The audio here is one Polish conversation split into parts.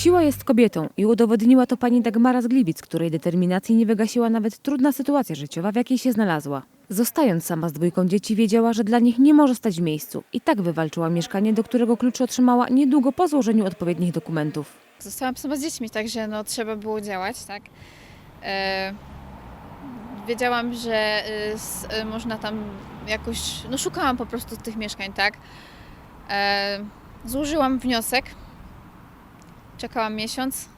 Siła jest kobietą i udowodniła to pani Dagmara z Gliwic, której determinacji nie wygasiła nawet trudna sytuacja życiowa, w jakiej się znalazła. Zostając sama z dwójką dzieci, wiedziała, że dla nich nie może stać w miejscu i tak wywalczyła mieszkanie, do którego klucze otrzymała niedługo po złożeniu odpowiednich dokumentów. Zostałam sama z dziećmi, także no, trzeba było działać, tak. E, wiedziałam, że s, e, można tam jakoś, no szukałam po prostu tych mieszkań, tak. E, złożyłam wniosek, czekałam miesiąc.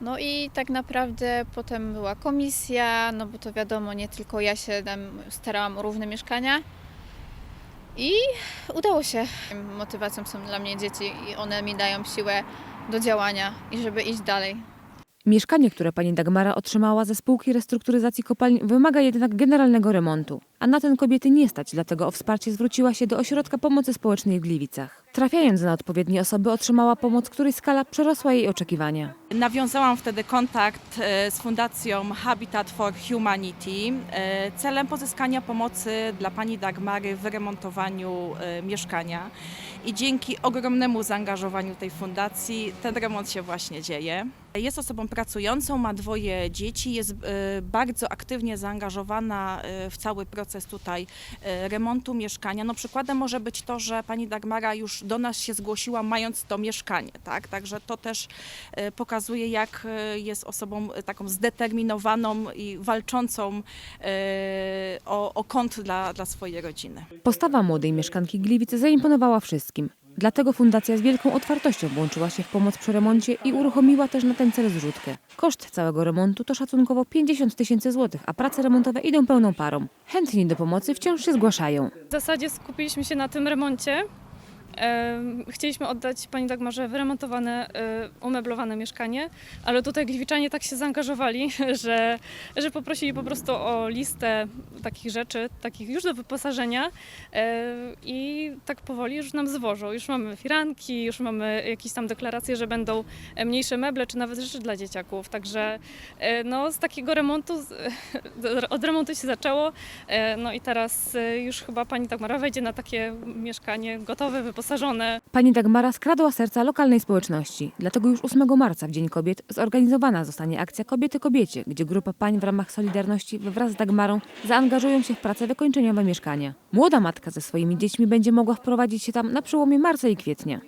No i tak naprawdę potem była komisja, no bo to wiadomo, nie tylko ja się starałam o równe mieszkania. I udało się. Motywacją są dla mnie dzieci i one mi dają siłę do działania i żeby iść dalej. Mieszkanie, które pani Dagmara otrzymała ze spółki restrukturyzacji kopalń, wymaga jednak generalnego remontu. A na ten kobiety nie stać, dlatego o wsparcie zwróciła się do Ośrodka Pomocy Społecznej w Gliwicach. Trafiając na odpowiednie osoby, otrzymała pomoc, której skala przerosła jej oczekiwania. Nawiązałam wtedy kontakt e, z Fundacją Habitat for Humanity e, celem pozyskania pomocy dla pani Dagmary w wyremontowaniu e, mieszkania. I dzięki ogromnemu zaangażowaniu tej fundacji ten remont się właśnie dzieje. Jest osobą pracującą, ma dwoje dzieci, jest bardzo aktywnie zaangażowana w cały proces tutaj remontu mieszkania. No przykładem może być to, że pani Dagmara już do nas się zgłosiła mając to mieszkanie, tak? Także to też e, pokazuje, jak e, jest osobą e, taką zdeterminowaną i walczącą o, o kąt dla, dla swojej rodziny. Postawa młodej mieszkanki Gliwic zaimponowała wszystkim. Dlatego fundacja z wielką otwartością włączyła się w pomoc przy remoncie i uruchomiła też na ten cel zrzutkę. Koszt całego remontu to szacunkowo 50 tysięcy złotych, a prace remontowe idą pełną parą. Chętni do pomocy wciąż się zgłaszają. W zasadzie skupiliśmy się na tym remoncie. Chcieliśmy oddać pani Dagmarze wyremontowane, e, umeblowane mieszkanie, ale tutaj gliwiczanie tak się zaangażowali, że, że poprosili po prostu o listę takich rzeczy, takich już do wyposażenia e, i tak powoli już nam zwożą. Już mamy firanki, już mamy jakieś tam deklaracje, że będą mniejsze meble, czy nawet rzeczy dla dzieciaków. Także e, no, z takiego remontu, od remontu się zaczęło, No i teraz już chyba pani Dagmara wejdzie na takie mieszkanie gotowe, wyposażone. Pani Dagmara skradła serca lokalnej społeczności. Dlatego już 8 marca, w Dzień Kobiet, zorganizowana zostanie akcja Kobiety Kobiecie, gdzie grupa pań w ramach Solidarności wraz z Dagmarą zaangażują się w prace wykończeniowe mieszkania. Młoda matka ze swoimi dziećmi będzie mogła wprowadzić się tam na przełomie marca i kwietnia.